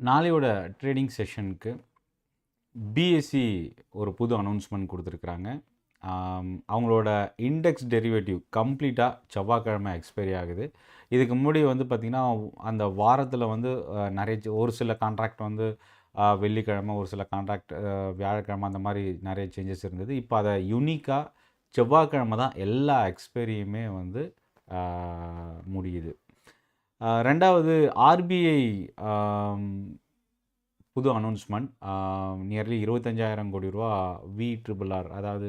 நாளையோட trading செஷனுக்கு BSc ஒரு புது அனௌன்ஸ்மெண்ட் கொடுத்துருக்குறாங்க. அவங்களோட இண்டெக்ஸ் டெரிவேட்டிவ் கம்ப்ளீட்டாக செவ்வாய்க்கிழமை எக்ஸ்பைரி ஆகுது. இதுக்கு முன்னாடி வந்து பார்த்திங்கன்னா அந்த வாரத்தில் வந்து நிறைய ஒரு சில கான்ட்ராக்ட் வந்து வெள்ளிக்கிழமை ஒரு சில கான்ட்ராக்ட் வியாழக்கிழமை அந்த மாதிரி நிறைய சேஞ்சஸ் இருந்தது. இப்போ அதை யூனிக்காக செவ்வாய்க்கிழமை தான் எல்லா எக்ஸ்பைரியுமே வந்து முடியுது. ரெண்டாவது ஆர்பிஐ புது அனௌன்ஸ்மெண்ட் நியர்லி இருபத்தஞ்சாயிரம் கோடி ரூபா வி ட்ரிபிள் ஆர் அதாவது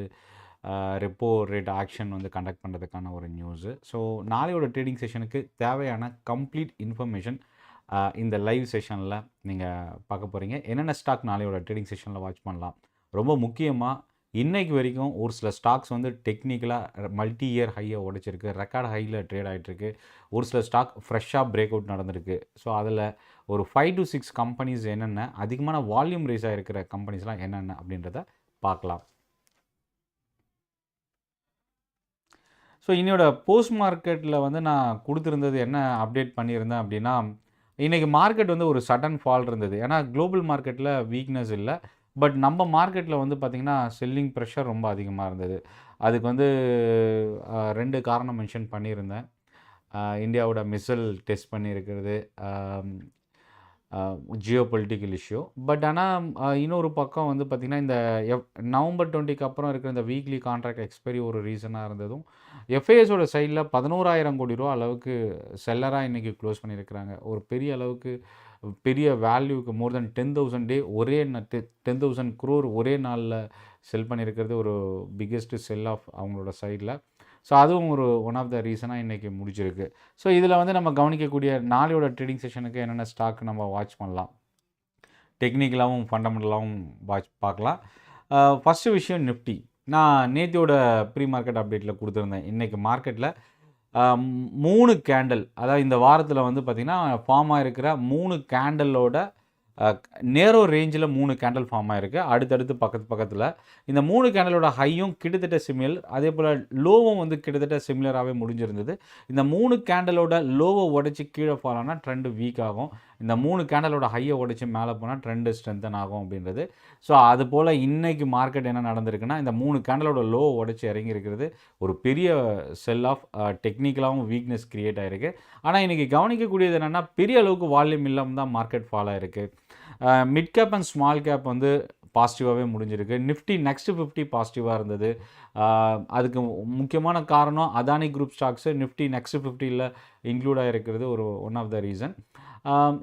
ரெப்போ ரேட் ஆக்ஷன் வந்து கண்டக்ட் பண்ணுறதுக்கான ஒரு நியூஸு ஸோ நாளையோட ட்ரேடிங் செஷனுக்கு தேவையான கம்ப்ளீட் இன்ஃபர்மேஷன் இந்த லைவ் செஷனில் நீங்கள் பார்க்க போகிறீங்க என்னென்ன ஸ்டாக் நாளையோட ட்ரேடிங் செஷனில் வாட்ச் பண்ணலாம்? ரொம்ப முக்கியமாக இன்றைக்கு வரைக்கும் ஒரு சில ஸ்டாக்ஸ் வந்து டெக்னிக்கலாக மல்டி இயர் ஹையை உடைச்சிருக்கு. ரெக்கார்ட் ஹையில் ட்ரேட் ஆகிட்டுருக்கு ஒரு சில ஸ்டாக் ஃப்ரெஷ்ஷாக பிரேக் அவுட் நடந்திருக்கு. ஸோ அதில் ஒரு ஃபைவ் டு சிக்ஸ் கம்பெனிஸ் என்னென்ன அதிகமான வால்யூம் ரேஸ் இருக்கிற கம்பெனிஸ்லாம் என்னென்ன அப்படின்றத பார்க்கலாம். ஸோ இன்னையோட போஸ்ட் மார்க்கெட்டில் வந்து நான் கொடுத்துருந்தது என்ன அப்டேட் பண்ணியிருந்தேன் அப்படின்னா இன்றைக்கி மார்க்கெட் வந்து ஒரு சடன் ஃபால் இருந்தது. ஏன்னா குளோபல் மார்க்கெட்டில் வீக்னஸ் இல்லை. பட் நம்ம மார்க்கெட்டில் வந்து பார்த்திங்கன்னா செல்லிங் ப்ரெஷர் ரொம்ப அதிகமாக இருந்தது. அதுக்கு வந்து ரெண்டு காரணம் மென்ஷன் பண்ணியிருந்தேன். இந்தியாவோட மிசல் டெஸ்ட் பண்ணியிருக்கிறது ஜியோ பொலிட்டிக்கல் இஷ்யூ பட் ஆனால் இன்னொரு பக்கம் வந்து பார்த்திங்கன்னா இந்த எஃப் நவம்பர் டுவெண்ட்டிக்கு அப்புறம் இருக்கிற இந்த வீக்லி கான்ட்ராக்ட் எக்ஸ்பைரி ஒரு ரீசனாக இருந்ததும் எஃப்ஐஎஸோட சைடில் பதினோராயிரம் கோடி ரூபா அளவுக்கு செல்லராக இன்றைக்கி க்ளோஸ் பண்ணியிருக்கிறாங்க. ஒரு பெரிய அளவுக்கு பெரிய வேல்யூக்கு மோர் தென் டென் தௌசண்ட் டே ஒரே டென் தௌசண்ட் குரோர் ஒரே நாளில் செல் பண்ணியிருக்கிறது ஒரு பிக்கெஸ்ட் செல் ஆஃப் அவங்களோட சைடில் ஸோ அதுவும் ஒரு ஒன் ஆஃப் த ரீசனாக இன்றைக்கி முடிச்சிருக்கு ஸோ இதில் வந்து நம்ம கவனிக்கக்கூடிய நாளையோட ட்ரேடிங் செஷனுக்கு என்னென்ன ஸ்டாக் நம்ம வாட்ச் பண்ணலாம்? டெக்னிக்கலாகவும் ஃபண்டமெண்டலாகவும் வாட்ச் பார்க்கலாம். ஃபஸ்ட்டு விஷயம் நிஃப்டி நான் நேத்தியோட ப்ரீ மார்க்கெட் அப்டேட்டில் கொடுத்துருந்தேன். இன்றைக்கி மார்க்கெட்டில் மூணு கேண்டில் அதாவது இந்த வாரத்தில் வந்து பார்த்திங்கன்னா ஃபார்ம் ஆகிருக்கிற மூணு கேண்டலோட நேரோ ரேஞ்சில் மூணு கேண்டல் ஃபார்ம் ஆகிருக்கு அடுத்தடுத்து பக்கத்து பக்கத்தில். இந்த மூணு கேண்டலோட ஹையும் கிட்டத்தட்ட சிமிலர் அதே போல் லோவும் வந்து கிட்டத்தட்ட சிமிலராகவே முடிஞ்சிருந்தது. இந்த மூணு கேண்டலோட லோவை உடைச்சி கீழே ஃபாலோனா ஆனால் ட்ரெண்டு வீக் ஆகும். இந்த மூணு கேண்டலோட ஹையை உடைச்சி மேலே போனால் ட்ரெண்டு ஸ்ட்ரென்தன் ஆகும் அப்படின்றது. ஸோ அது போல் இன்றைக்கி மார்க்கெட் என்ன நடந்திருக்குன்னா இந்த மூணு கேண்டலோட லோ உடைச்சி இறங்கி இருக்கிறது ஒரு பெரிய செல் ஆஃப் டெக்னிக்கலாகவும் வீக்னஸ் க்ரியேட் ஆகிருக்கு ஆனால் இன்றைக்கி கவனிக்கக்கூடியது என்னென்னா பெரிய அளவுக்கு வால்யூம் இல்லாமல் தான் மார்க்கெட் ஃபால் ஆகிருக்கு mid cap and small cap வந்து பாசிட்டிவாகவே முடிஞ்சிருக்கு. நிஃப்டி நெக்ஸ்ட் ஃபிஃப்டி பாசிட்டிவாக இருந்தது. அதுக்கு முக்கியமான காரணம் Adani group stocks Nifty next ஃபிஃப்டியில் இன்க்ளூட் ஆகிருக்கிறது ஒரு ஒன் ஆஃப் த ரீசன்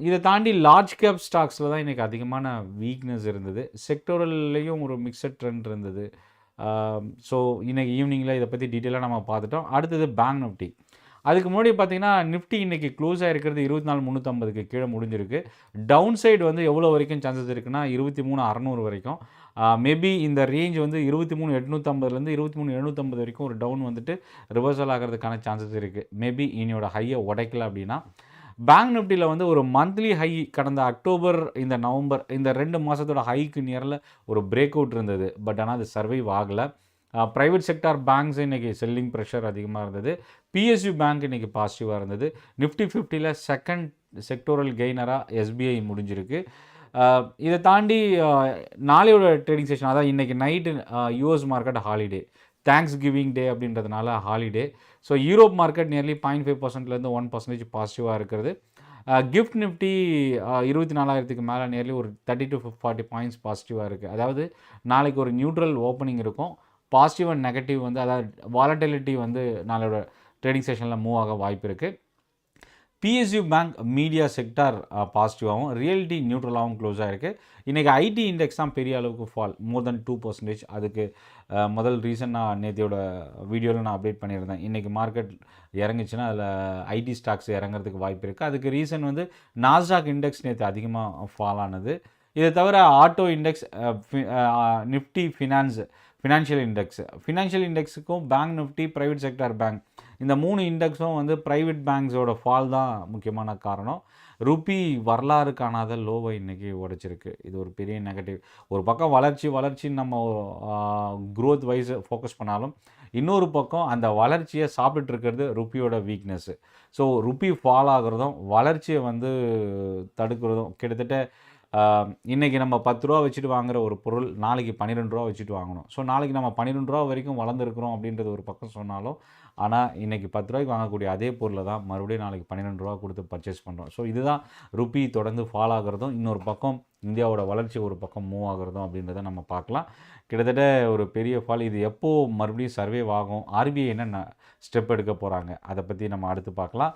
இதை தாண்டி லார்ஜ் கேப் ஸ்டாக்ஸில் தான் இன்றைக்கி அதிகமான வீக்னஸ் இருந்தது. செக்டோரல்லையும் ஒரு மிக்சட் ட்ரெண்ட் இருந்தது. ஸோ இன்றைக்கி ஈவினிங்கில் இதை பற்றி டீட்டெயிலாக நம்ம பார்த்துட்டோம். அடுத்தது பேங்க் நிஃப்டி அதுக்கு முன்னாடி பார்த்தீங்கன்னா நிஃப்டி இன்றைக்கி க்ளோஸ் ஆகிருக்கிறது இருபத்தி நாலு முந்நூற்றம்பதுக்கு கீழே முடிஞ்சிருக்கு. டவுன் சைடு வந்து எவ்வளோ வரைக்கும் சான்சஸ் இருக்குன்னா இருபத்தி மூணு அறநூறு வரைக்கும். மேபி இந்த ரேஞ்ச் வந்து இருபத்தி மூணு எட்நூற்றம்பதுலேருந்து இருபத்தி மூணு எழுநூற்றம்பது வரைக்கும் ஒரு டவுன் வந்துட்டு ரிவர்சல் ஆகிறதுக்கான சான்சஸ் இருக்குது மேபி இனியோட ஹையை உடைக்கல அப்படின்னா பேங்க் நிஃப்டியில் வந்து ஒரு மந்த்லி ஹை கடந்த அக்டோபர் இந்த நவம்பர் இந்த ரெண்டு மாதத்தோட ஹைக்கு நியரில் ஒரு பிரேக் அவுட் இருந்தது. பட் ஆனால் அது சர்வைவ் ஆகலை. ப்ரைவேட் செக்டார் பேங்க்ஸ் இன்றைக்கி செல்லிங் ப்ரெஷர் அதிகமாக இருந்தது. பிஎஸ்யூ பேங்க் இன்றைக்கி பாசிட்டிவாக இருந்தது. நிஃப்டி ஃபிஃப்டியில் செகண்ட் செக்டோரல் கெய்னராக எஸ்பிஐ முடிஞ்சிருக்கு. இதை தாண்டி நாளையோட ட்ரேடிங் செஷன் அதான் இன்றைக்கி night US market holiday Thanksgiving day அப்படின்றதுனால holiday so Europe market nearly point five பர்சன்ட்லேருந்து one percentage பாசிட்டிவாக இருக்கிறது. Uh, கிஃப்ட் நிஃப்டி uh, இருபத்தி நாலாயிரத்துக்கு மேலே நியர்லி ஒரு தேர்ட்டி டு ஃபார்ட்டி பாயிண்ட்ஸ் பாசிட்டிவாக இருக்குது அதாவது நாளைக்கு ஒரு நியூட்ரல் ஓப்பனிங் இருக்கும். பாசிட்டிவ் அண்ட் நெகட்டிவ் வந்து அதாவது வாலட்டிலிட்டி வந்து நாளோட ட்ரேடிங் செஷனில் மூவ் ஆக வாய்ப்பு இருக்குது பிஎஸ்யூ பேங்க் மீடியா செக்டார் பாசிட்டிவாகவும் ரியல்டி நியூட்ரலாகவும் க்ளோஸ் ஆகிருக்கு இன்றைக்கி ஐடி இண்டெக்ஸ் தான் பெரிய அளவுக்கு fall more than two percentage அதுக்கு uh, முதல் ரீசன் நான் நேத்தியோட வீடியோவில் நான் அப்டேட் பண்ணியிருந்தேன். இன்றைக்கி மார்க்கெட் இறங்குச்சுன்னா அதில் ஐடி ஸ்டாக்ஸ் இறங்குறதுக்கு வாய்ப்பு இருக்குது அதுக்கு ரீசன் வந்து நாஸ்டாக் இண்டெக்ஸ் நேற்று அதிகமாக ஃபால் ஆனது. இதை தவிர auto index Nifty finance financial index financial இண்டெக்ஸுக்கும் bank Nifty private sector bank இந்த மூணு இண்டெக்ஸும் வந்து ப்ரைவேட் பேங்க்ஸோட ஃபால் தான் முக்கியமான காரணம். ருப்பி வரலாறு காணாத லோவை இன்றைக்கி உடைச்சிருக்கு. இது ஒரு பெரிய நெகட்டிவ் ஒரு பக்கம் வளர்ச்சி வளர்ச்சின்னு நம்ம க்ரோத் வைஸ் ஃபோக்கஸ் பண்ணாலும் இன்னொரு பக்கம் அந்த வளர்ச்சியை சாப்பிட்டுட்டு இருக்கிறது ருப்பியோட வீக்னஸ்ஸு ஸோ ருப்பி ஃபால் ஆகுறதும் வளர்ச்சியை வந்து தடுக்கிறதும் கிட்டத்தட்ட இன்றைக்கி நம்ம பத்து ரூபா வச்சுட்டு வாங்குகிற ஒரு பொருள் நாளைக்கு பன்னிரெண்டு ரூபா வச்சுட்டு வாங்கணும். ஸோ நாளைக்கு நம்ம பன்னிரெண்டு ரூபா வரைக்கும் வளர்ந்துருக்குறோம் அப்படின்றது ஒரு பக்கம் சொன்னாலும் ஆனால் இன்றைக்கி பத்து ரூபாய்க்கு வாங்கக்கூடிய அதே பொருளை தான் மறுபடியும் நாளைக்கு பன்னிரெண்டு ரூபா கொடுத்து பர்ச்சேஸ் பண்ணுறோம் ஸோ இதுதான் ருப்பி தொடர்ந்து ஃபால் ஆகுறதும் இன்னொரு பக்கம் இந்தியாவோட வளர்ச்சி ஒரு பக்கம் மூவ் ஆகுறதும் அப்படின்றத நம்ம பார்க்கலாம். கிட்டத்தட்ட ஒரு பெரிய ஃபால் இது எப்போ மறுபடியும் சர்வே ஆகும்? ஆர்பிஐ என்ன ஸ்டெப் எடுக்க போகிறாங்க அதை பற்றி நம்ம அடுத்து பார்க்கலாம்.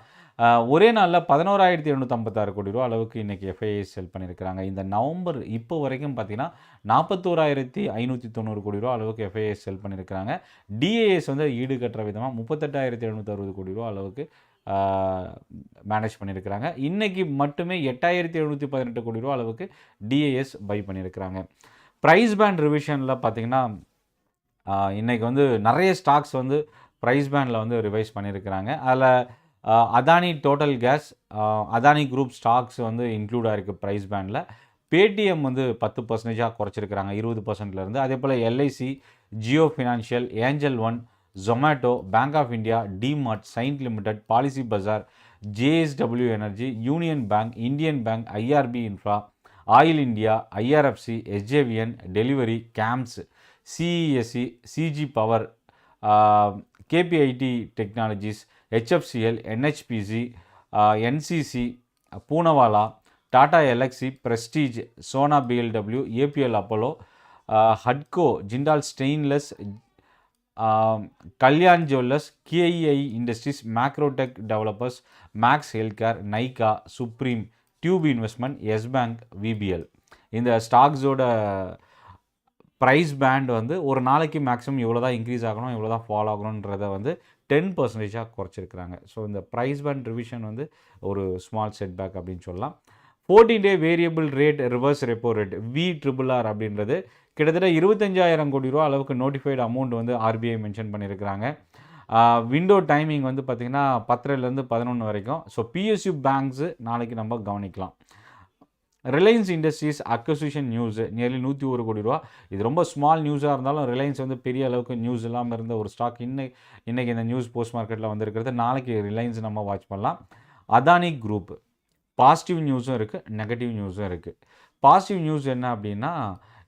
ஒரே நாளில் பதினோராயிரத்தி எழுநூற்றம்பத்தாறு கோடி ரூபா அளவுக்கு இன்றைக்கி எஃப்ஐஐ செல் பண்ணியிருக்கிறாங்க இந்த நவம்பர் இப்போ வரைக்கும் பார்த்தீங்கன்னா நாற்பத்தோராயிரத்தி ஐநூற்றி தொண்ணூறு கோடி ரூபா அளவுக்கு எஃப்ஐஐ செல் பண்ணியிருக்கிறாங்க டிஏஎஸ் வந்து ஈடுகட்டுற விதமாக முப்பத்தெட்டாயிரத்தி எழுநூற்றறுபது கோடி ரூபா அளவுக்கு மேனேஜ் பண்ணியிருக்கிறாங்க இன்றைக்கி மட்டுமே எட்டாயிரத்தி எழுநூற்றி பதினெட்டு கோடி ரூபா அளவுக்கு டிஏஎஸ் பை பண்ணியிருக்கிறாங்க ப்ரைஸ் பேண்ட் ரிவிஷனில் பார்த்தீங்கன்னா இன்றைக்கி வந்து நிறைய ஸ்டாக்ஸ் வந்து ப்ரைஸ் பேண்டில் வந்து ரிவைஸ் பண்ணியிருக்கிறாங்க அதில் Adani total gas Adani group stocks வந்து இன்க்ளூட் இருக்குது ப்ரைஸ் பேண்டில் பேடிஎம் வந்து பத்து பர்சன்டேஜாக குறைச்சிருக்கிறாங்க இருபது பர்சன்ட்லேருந்து அதே போல் LIC Jio financial angel one Zomato bank of India DMart Cyient limited policy Bazaar JSW energy union bank Indian bank IRB infra Oil India IRFC SJVN delivery games CESC CG power KPIT technologies HFCL NHPC NCC Poonawalla Tata Elxsi Prestige Sona BLW APL Apollo ஹட்கோ Jindal stainless ஆம், Kalyan jewellers KEI industries Macrotech developers Max health care Nykaa Supreme tube investment yes bank VBL இந்த ஸ்டாக்ஸோட price pant வந்து ஒரு நாளைக்கு maximum இவ்வளோ தான் increase ஆகணும் இவ்வளோ தான் ஃபாலோ ஆகணுன்றத வந்து டென் பர்சன்டேஜாக குறைச்சிருக்கிறாங்க. ஸோ இந்த ப்ரைஸ் பேண்ட் ரிவிஷன் வந்து ஒரு ஸ்மால் செட்பேக் அப்படின்னு சொல்லலாம். Fourteen day variable rate reverse repo rate V triple R அப்படின்றது கிட்டத்தட்ட இருபத்தஞ்சாயிரம் கோடி ரூபா அளவுக்கு நோட்டிஃபைடு அமௌண்ட் வந்து ஆர்பிஐ மென்ஷன் பண்ணியிருக்கிறாங்க விண்டோ டைமிங் வந்து பார்த்திங்கன்னா பத்தரைலேருந்து பதினொன்று வரைக்கும். ஸோ பிஎஸ்யூ பேங்க்ஸு நாளைக்கு நம்ம கவனிக்கலாம். Reliance industries acquisition news nearly நூற்றி ஒரு கோடி ரூபா. இது ரொம்ப ஸ்மால் நியூஸாக இருந்தாலும் ரிலையன்ஸ் வந்து பெரிய அளவுக்கு நியூஸ் இல்லாமல் இருந்த ஒரு ஸ்டாக் இன்னைக்கு இன்றைக்கி இந்த நியூஸ் போஸ்ட் மார்க்கெட்டில் வந்திருக்கிறது. நாளைக்கு ரிலையன்ஸ் நம்ம வாட்ச் பண்ணலாம். அதானி குரூப் பாசிட்டிவ் நியூஸும் இருக்குது நெகட்டிவ் நியூஸும் இருக்குது பாசிட்டிவ் நியூஸ் என்ன அப்படின்னா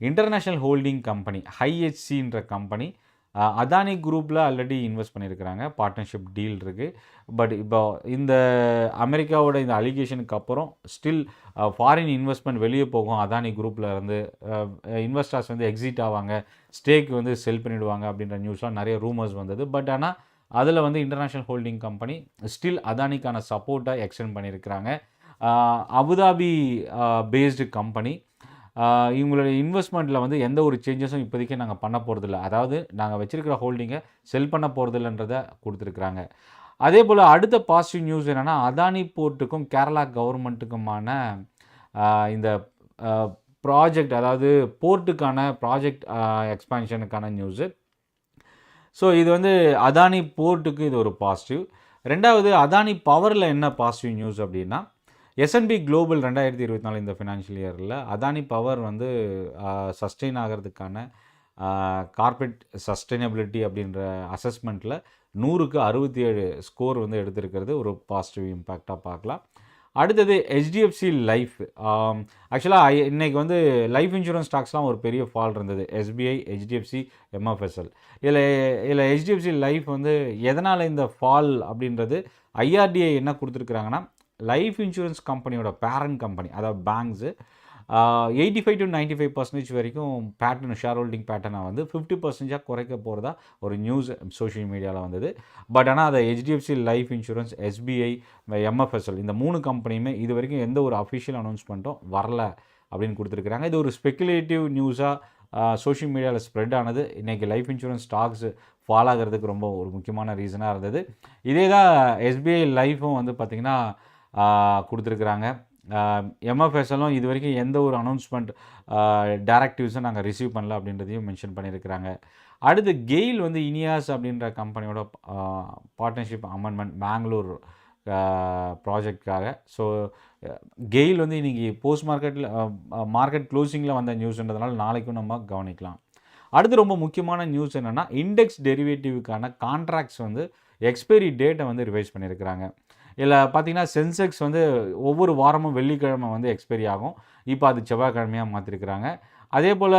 இன்டர்நேஷ்னல் ஹோல்டிங் கம்பெனி ஹைஹெச்சின்ற கம்பெனி அதானி குரூப்பில் ஆல்ரெடி இன்வெஸ்ட் பண்ணியிருக்கிறாங்க பார்ட்னர்ஷிப் டீல் இருக்குது பட் இப்போ இந்த அமெரிக்காவோட இந்த அலிகேஷனுக்கு அப்புறம் ஸ்டில் ஃபாரின் இன்வெஸ்ட்மெண்ட் வெளியே போகும். அதானி குரூப்பில் இருந்து இன்வெஸ்டர்ஸ் வந்து எக்ஸிட் ஆவாங்க. ஸ்டேக் வந்து செல் பண்ணிவிடுவாங்க அப்படின்ற நியூஸ்லாம் நிறைய ரூமர்ஸ் வந்தது. பட் ஆனால் அதில் வந்து இன்டர்நேஷ்னல் ஹோல்டிங் கம்பெனி ஸ்டில் அதானிக்கான சப்போர்ட்டை எக்ஸ்டெண்ட் பண்ணியிருக்கிறாங்க அபுதாபி பேஸ்டு கம்பெனி இவங்களுடைய இன்வெஸ்ட்மெண்ட்டில் வந்து எந்த ஒரு சேஞ்சஸும் இப்போதைக்கு நாங்கள் பண்ண போகிறதில்ல அதாவது நாங்கள் வச்சுருக்கிற ஹோல்டிங்கை செல் பண்ண போகிறதில்லன்றதை கொடுத்துருக்குறாங்க. அதே போல் அடுத்த பாசிட்டிவ் நியூஸ் என்னென்னா அதானி போர்ட்டுக்கும் கேரளா கவர்மெண்ட்டுக்குமான இந்த ப்ராஜெக்ட் அதாவது போர்ட்டுக்கான ப்ராஜெக்ட் எக்ஸ்பான்ஷனுக்கான நியூஸு ஸோ இது வந்து அதானி போர்ட்டுக்கு இது ஒரு பாசிட்டிவ் ரெண்டாவது அதானி பவரில் என்ன பாசிட்டிவ் நியூஸ் அப்படின்னா எஸ்என்பி குளோபல் ரெண்டாயிரத்தி இருபத்தி நாலு இந்த ஃபினான்ஷியல் இயரில் அதானி பவர் வந்து சஸ்டெயின் ஆகிறதுக்கான கார்பரேட் சஸ்டைனபிலிட்டி அப்படின்ற அசஸ்மெண்ட்டில் நூறுக்கு அறுபத்தி ஏழு ஸ்கோர் வந்து எடுத்திருக்கிறது. ஒரு பாசிட்டிவ் இம்பேக்டாக பார்க்கலாம். அடுத்தது ஹெச்டிஎஃப்சி லைஃப் ஆக்சுவலாக இன்றைக்கி வந்து லைஃப் இன்சூரன்ஸ் ஸ்டாக்ஸ்லாம் ஒரு பெரிய ஃபால் இருந்தது. எஸ்பிஐ ஹெச்டிஎஃப்சி எம்எஃப்எஸ்எல் இதில் இதில் ஹெச்டிஎஃப்சி லைஃப் வந்து எதனால் இந்த ஃபால் அப்படின்றது ஐஆர்டிஐ என்ன கொடுத்துருக்குறாங்கன்னா லைஃப் இன்சூரன்ஸ் கம்பெனியோட பேரண்ட் கம்பெனி அதாவது banks eighty five to ninety five percentage வரைக்கும் பேட்டர்ன் ஷேர் ஹோல்டிங் பேட்டர்னை வந்து ஃபிஃப்டி பர்சன்டேஜாக குறைக்க போகிறதா ஒரு நியூஸ் சோஷியல் மீடியாவில் வந்தது. பட் ஆனால் அதை HDFC life insurance SBI MFSL இந்த மூணு கம்பெனியுமே இது வரைக்கும் எந்த ஒரு அஃபிஷியல் அனௌன்ஸ்மெண்ட்டும் வரல அப்படின்னு கொடுத்துருக்குறாங்க. இது ஒரு ஸ்பெக்குலேட்டிவ் நியூஸாக சோஷியல் மீடியாவில் ஸ்ப்ரெட் ஆனது. இன்றைக்கி லைஃப் இன்சூரன்ஸ் ஸ்டாக்ஸ் ஃபால் ஆகிறதுக்கு ரொம்ப ஒரு முக்கியமான ரீசனாக இருந்தது. இதே தான் எஸ்பிஐ லைஃப்பும் வந்து பார்த்திங்கன்னா கொடுத்துருக்குறாங்க. எம்எஃப்எஸ்எல்லும் இது வரைக்கும் எந்த ஒரு அனௌன்ஸ்மெண்ட் டேரக்டிவ்ஸும் நாங்கள் ரிசீவ் பண்ணல அப்படின்றதையும் மென்ஷன் பண்ணியிருக்கிறாங்க. அடுத்து கெயில் வந்து இனியாஸ் அப்படின்ற கம்பெனியோட பார்ட்னர்ஷிப் அமெண்ட்மெண்ட் பெங்களூர் ப்ராஜெக்டுக்காக ஸோ கெயில் வந்து இன்றைக்கி போஸ்ட் மார்க்கெட்டில் மார்க்கெட் க்ளோசிங்கில் வந்த நியூஸ்ன்றதுனால நாளைக்கும் நம்ம கவனிக்கலாம். அடுத்து ரொம்ப முக்கியமான நியூஸ் என்னென்னா இண்டெக்ஸ் டெரிவேட்டிவ்க்கான கான்ட்ராக்ட்ஸ் வந்து எக்ஸ்பைரி டேட்டை வந்து ரிவைஸ் பண்ணியிருக்கிறாங்க. இல்லை பார்த்தீங்கன்னா சென்செக்ஸ் வந்து ஒவ்வொரு வாரமும் வெள்ளிக்கிழமை வந்து எக்ஸ்பைரி ஆகும். இப்போ அது செவ்வாய்க்கிழமையாக மாற்றிருக்கிறாங்க அதே போல்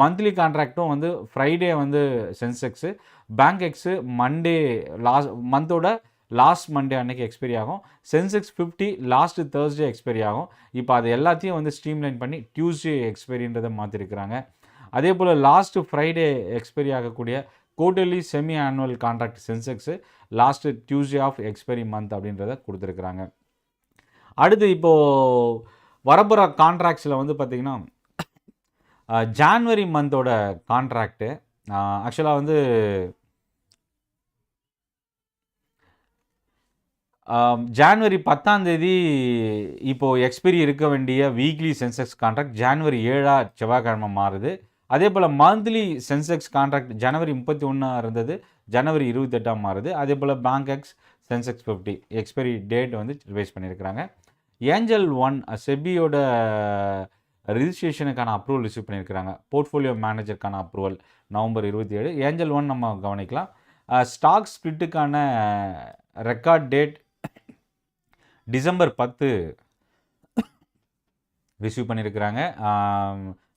மந்த்லி கான்ட்ராக்டும் வந்து ஃப்ரைடே வந்து Sensex bank x Monday last மந்தோட லாஸ்ட் மண்டே அன்னைக்கு எக்ஸ்பைரி ஆகும். Sensex fifty last Thursday expiry ஆகும். இப்போ அது எல்லாத்தையும் வந்து ஸ்ட்ரீம்லைன் பண்ணி டியூஸ்டே எக்ஸ்பைரின்றதை மாற்றிருக்கிறாங்க அதே போல் லாஸ்ட்டு ஃப்ரைடே எக்ஸ்பைரி ஆகக்கூடிய quarterly semi annual contract Sensex last Tuesday of expiry month அப்படின்றத கொடுத்துருக்குறாங்க. அடுத்து இப்போது வரப்போகிற கான்ட்ராக்ட்ஸில் வந்து பார்த்திங்கன்னா ஜான்வரி மந்தோட கான்ட்ராக்டு ஆக்சுவலாக வந்து ஜான்வரி பத்தாம் தேதி இப்போது எக்ஸ்பைரி இருக்க வேண்டிய வீக்லி சென்செக்ஸ் கான்ட்ராக்ட் ஜான்வரி ஏழாக செவ்வாய்க்கிழமை மாறுது. அதே போல் மந்த்லி சென்செக்ஸ் கான்ட்ராக்ட் ஜனவரி முப்பத்தி ஒன்றாக இருந்தது ஜனவரி இருபத்தெட்டாம் மாறுது. அதே போல் bankex Sensex fifty expiry date வந்து ரிவைஸ் பண்ணியிருக்கிறாங்க ஏஞ்சல் ஒன் செபியோட ரிஜிஸ்ட்ரேஷனுக்கான அப்ரூவல் ரிசீவ் பண்ணியிருக்கிறாங்க போர்ட்ஃபோலியோ மேனேஜருக்கான அப்ரூவல் நவம்பர் இருபத்தி ஏழு ஏஞ்சல் ஒன் நம்ம கவனிக்கலாம். ஸ்டாக் ஸ்பிளிட்டுக்கான ரெக்கார்ட் டேட் டிசம்பர் பத்து ரிசீவ் பண்ணியிருக்கிறாங்க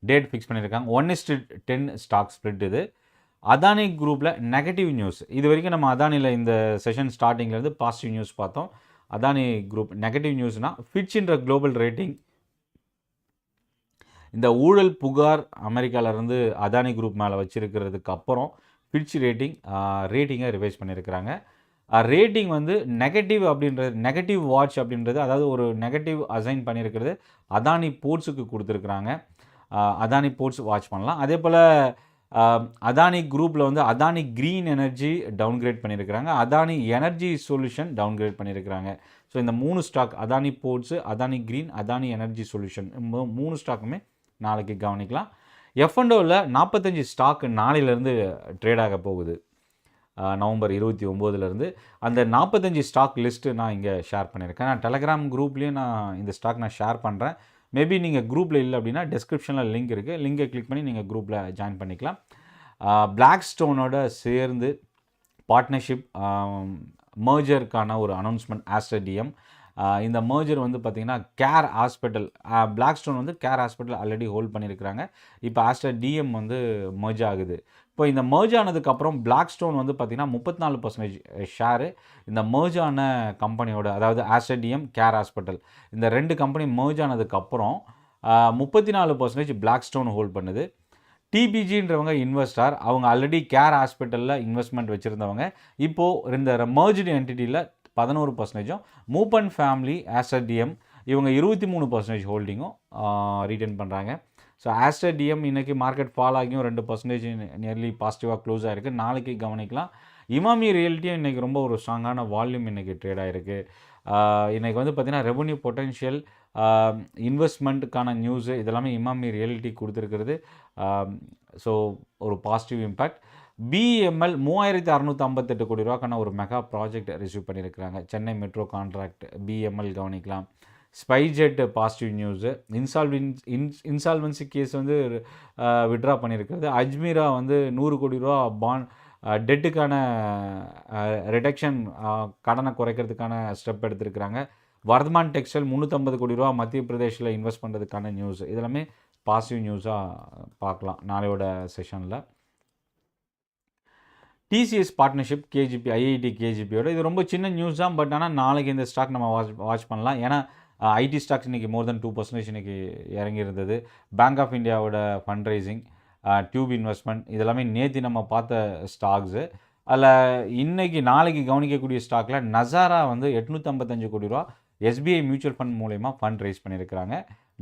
டேட் ஃபிக்ஸ் பண்ணியிருக்காங்க. One is to ten stock split இது. அதானி குரூப்பில் நெகட்டிவ் நியூஸ் இது வரைக்கும் நம்ம அதானியில் இந்த செஷன் ஸ்டார்டிங்லேருந்து பாசிட்டிவ் நியூஸ் பார்த்தோம். அதானி குரூப் நெகட்டிவ் நியூஸ்னால் ஃபிட்ச்ன்ற குளோபல் ரேட்டிங் இந்த ஊழல் புகார் அமெரிக்காவிலேருந்து அதானி குரூப் மேலே வச்சுருக்கிறதுக்கு அப்புறம் ஃபிட்ச் ரேட்டிங் ரேட்டிங்கை ரிவைஸ் பண்ணியிருக்கிறாங்க. ரேட்டிங் வந்து நெகட்டிவ் அப்படின்றது நெகட்டிவ் வாட்ச் அப்படின்றது அதாவது ஒரு நெகட்டிவ் அசைன் பண்ணியிருக்கிறது அதானி போர்ட்ஸுக்கு கொடுத்துருக்குறாங்க. அதானி போர்ட்ஸ் வாட்ச் பண்ணலாம். அதே போல் அதானி குரூப்பில் வந்து அதானி க்ரீன் எனர்ஜி டவுன்கிரேட் பண்ணியிருக்கிறாங்க அதானி எனர்ஜி சொல்யூஷன் டவுன்கிரேட் பண்ணியிருக்கிறாங்க ஸோ இந்த மூணு stock Adani ports Adani green Adani energy solution மூணு ஸ்டாக்குமே நாளைக்கு கவனிக்கலாம். எஃப்என்டோவில் நாற்பத்தஞ்சு ஸ்டாக் நாளையிலேருந்து ட்ரேட் ஆக போகுது. நவம்பர் இருபத்தி ஒம்போதுலேருந்து. அந்த நாற்பத்தஞ்சு ஸ்டாக் லிஸ்ட்டு நான் இங்கே ஷேர் பண்ணியிருக்கேன் நான் டெலகிராம் குரூப்லேயும் நான் இந்த ஸ்டாக் நான் ஷேர் பண்ணுறேன் மேபி நீங்கள் குரூப்பில் இல்லை அப்படின்னா டிஸ்கிரிப்ஷனில் லிங்க் இருக்குது லிங்கை கிளிக் பண்ணி நீங்கள் குரூப்பில் ஜாயின் பண்ணிக்கலாம். பிளாக் ஸ்டோனோட சேர்ந்து பார்ட்னர்ஷிப் மர்ஜருக்கான ஒரு அனௌன்ஸ்மெண்ட் ஆஸ்டர் டிஎம் இந்த மர்ஜர் வந்து பார்த்திங்கன்னா கேர் ஹாஸ்பிட்டல் பிளாக் ஸ்டோன் வந்து கேர் ஹாஸ்பிட்டல் ஆல்ரெடி ஹோல்ட் பண்ணியிருக்கிறாங்க இப்போ ஆஸ்டர் டிஎம் வந்து மர்ஜ் ஆகுது. இப்போ இந்த மர்ஜ் ஆனதுக்கப்புறம் பிளாக் ஸ்டோன் வந்து பார்த்திங்கன்னா முப்பத்தி நாலு பர்சன்டேஜ் ஷேரு இந்த மர்ஜ் ஆன கம்பெனியோட அதாவது ஆஸ்டர் கேர் ஹாஸ்பிட்டல் இந்த ரெண்டு கம்பெனி மர்ஜ் ஆனதுக்கப்புறம் முப்பத்தி நாலு பர்சன்டேஜ் பிளாக் ஸ்டோன் ஹோல்ட் பண்ணுது டிபிஜின்றவங்க இன்வெஸ்டார் அவங்க ஆல்ரெடி கேர் ஹாஸ்பிட்டலில் இன்வெஸ்ட்மெண்ட் வச்சுருந்தவங்க. இப்போது இந்த மர்ஜ்டு என்டிட்டியில் பதினோரு பர்சன்டேஜும் மூப்பன் ஃபேமிலி ஆஸ்டர் இவங்க இருபத்தி மூணு பர்சன்டேஜ் ஹோல்டிங்கும் ரிட்டர்ன் பண்ணுறாங்க ஸோ ஆஸ்டர் டிஎம் இன்றைக்கி மார்க்கெட் ஃபால் ஆகியும் ரெண்டு பர்சன்டேஜ் நியர்லி பாசிட்டிவாக க்ளோஸ் ஆகிருக்கு நாளைக்கு கவனிக்கலாம். இமாமி ரியல்ட்டியும் இன்றைக்கி ரொம்ப ஒரு ஸ்ட்ராங்கான வால்யூம் இன்றைக்கி ட்ரேட் ஆகிருக்கு இன்றைக்கி வந்து பார்த்திங்கன்னா ரெவன்யூ பொட்டென்ஷியல் இன்வெஸ்ட்மெண்ட்டுக்கான நியூஸு இதெல்லாமே இமாமி ரியாலிட்டி கொடுத்துருக்கிறது. ஸோ ஒரு பாசிட்டிவ் இம்பேக்ட் பிஎம்எல் மூவாயிரத்தி அறநூற்றி ஐம்பத்தெட்டு கோடி ரூபாக்கான ஒரு மெகா ப்ராஜெக்ட் ரிசீவ் பண்ணியிருக்கிறாங்க. சென்னை மெட்ரோ கான்ட்ராக்ட் பிஎம்எல் கவனிக்கலாம். ஸ்பைஜெட் பாசிட்டிவ் நியூஸு இன்சால்வின் இன் இன்சால்வன்சி கேஸ் வந்து விட்ரா பண்ணியிருக்கிறது அஜ்மீரா வந்து நூறு கோடி ரூபா பான் டெட்டுக்கான ரிடக்ஷன் கடனை குறைக்கிறதுக்கான ஸ்டெப் எடுத்திருக்கிறாங்க. வர்தமான் டெக்ஸ்டைல் முந்நூற்றம்பது கோடி ரூபா மத்திய பிரதேஷில் இன்வெஸ்ட் பண்ணுறதுக்கான நியூஸ் இதெல்லாமே பாசிட்டிவ் நியூஸாக பார்க்கலாம் நாளையோட செஷனில் டிசிஎஸ் பார்ட்னர்ஷிப் கேஜிபி ஐஐடி கேஜிபியோட இது ரொம்ப சின்ன நியூஸ் தான் பட் ஆனால் நாளைக்கு இந்த ஸ்டாக் நம்ம வாட்ச் வாட்ச் பண்ணலாம். ஏன்னா ஐடி ஸ்டாக்ஸ் இன்றைக்கி மோர் தென் டூ பர்சன்டேஜ் இன்றைக்கி இறங்கியிருந்தது. பேங்க் ஆஃப் இந்தியாவோட ஃபண்ட் ரைசிங் டியூப் இன்வெஸ்ட்மெண்ட் இதெல்லாமே நேற்று நம்ம பார்த்த ஸ்டாக்ஸு அதில் இன்றைக்கி நாளைக்கு கவனிக்கக்கூடிய ஸ்டாக்கில் நசாரா வந்து எட்நூற்றம்பத்தஞ்சு கோடி ரூபா எஸ்பிஐ மியூச்சுவல் ஃபண்ட் மூலயமா ஃபண்ட் ரைஸ் பண்ணியிருக்கிறாங்க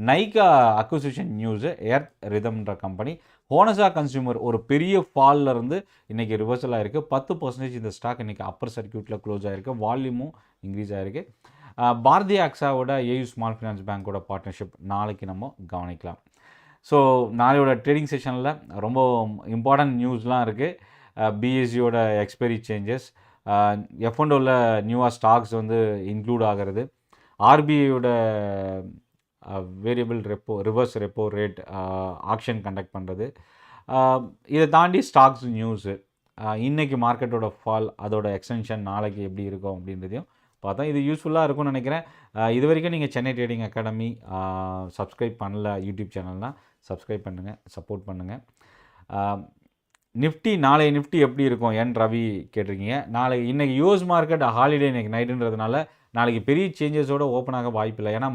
நைகா அக்விசிஷன் நியூஸு எர்த் ரிதம்ன்ற கம்பெனி ஹோனசா கன்சியூமர் ஒரு பெரிய ஃபாலில் இருந்து இன்றைக்கி ரிவர்சல் ஆகிருக்கு பத்து பர்சன்டேஜ் இந்த ஸ்டாக் இன்றைக்கி அப்பர் சர்க்கியூட்டில் க்ளோஸ் ஆகிருக்கு வால்யூமும் இன்க்ரீஸ் ஆகிருக்கு பாரதி அக்ஸாவோட ஏயு ஸ்மால் ஃபினான்ஸ் பேங்க்கோட பார்ட்னர்ஷிப் நாளைக்கு நம்ம கவனிக்கலாம். ஸோ நாளையோட ட்ரேடிங் செஷனில் ரொம்ப இம்பார்ட்டன்ட் நியூஸ்லாம் இருக்குது பிஎஸ்சியோட எக்ஸ்பைரி சேஞ்சஸ் எஃப்என்டோவில் நியூவாக ஸ்டாக்ஸ் வந்து இன்க்ளூட் ஆகிறது. ஆர்பிஐயோட variable repo reverse repo rate action conduct பண்ணுறது இதை தாண்டி ஸ்டாக்ஸ் நியூஸு இன்றைக்கி மார்க்கெட்டோட ஃபால் அதோட எக்ஸ்டென்ஷன் நாளைக்கு எப்படி இருக்கும் அப்படின்றதையும் பார்த்தா இது யூஸ்ஃபுல்லாக இருக்கும்னு நினைக்கிறேன். இது வரைக்கும் நீங்கள் சென்னை ட்ரேடிங் அகாடமி சப்ஸ்கிரைப் பண்ணல யூடியூப் சேனல்னால் சப்ஸ்கிரைப் பண்ணுங்கள் சப்போர்ட் பண்ணுங்கள் நிஃப்டி நாளை நிஃப்டி எப்படி இருக்கும்? என் ரவி கேட்டிருக்கீங்க. நாளை இன்றைக்கி யூஎஸ் மார்க்கெட் ஹாலிடே இன்றைக்கி நைட்டுன்றதுனால நாளைக்கு பெரிய சேஞ்சஸோட ஓப்பன் ஆக வாய்ப்பில்லை ஏன்னா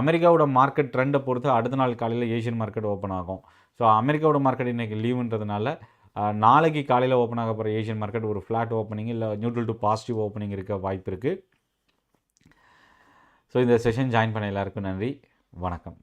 அமெரிக்காவோட மார்க்கெட் ட்ரெண்டை பொறுத்து அடுத்த நாள் காலையில் ஏஷியன் மார்க்கெட் ஓப்பன் ஆகும். ஸோ அமெரிக்காவோட மார்க்கெட் இன்றைக்கி லீவுன்றதுனால நாளைக்கு காலையில் ஓப்பன் ஆக போகிற ஏஷியன் மார்க்கெட் ஒரு ஃப்ளாட் ஓப்பனிங் இல்லை நியூட்ரல் டு பாசிட்டிவ் ஓப்பனிங் இருக்க வாய்ப்பு இருக்குது ஸோ இந்த செஷன் ஜாயின் பண்ண எல்லாருக்கும் நன்றி. வணக்கம்.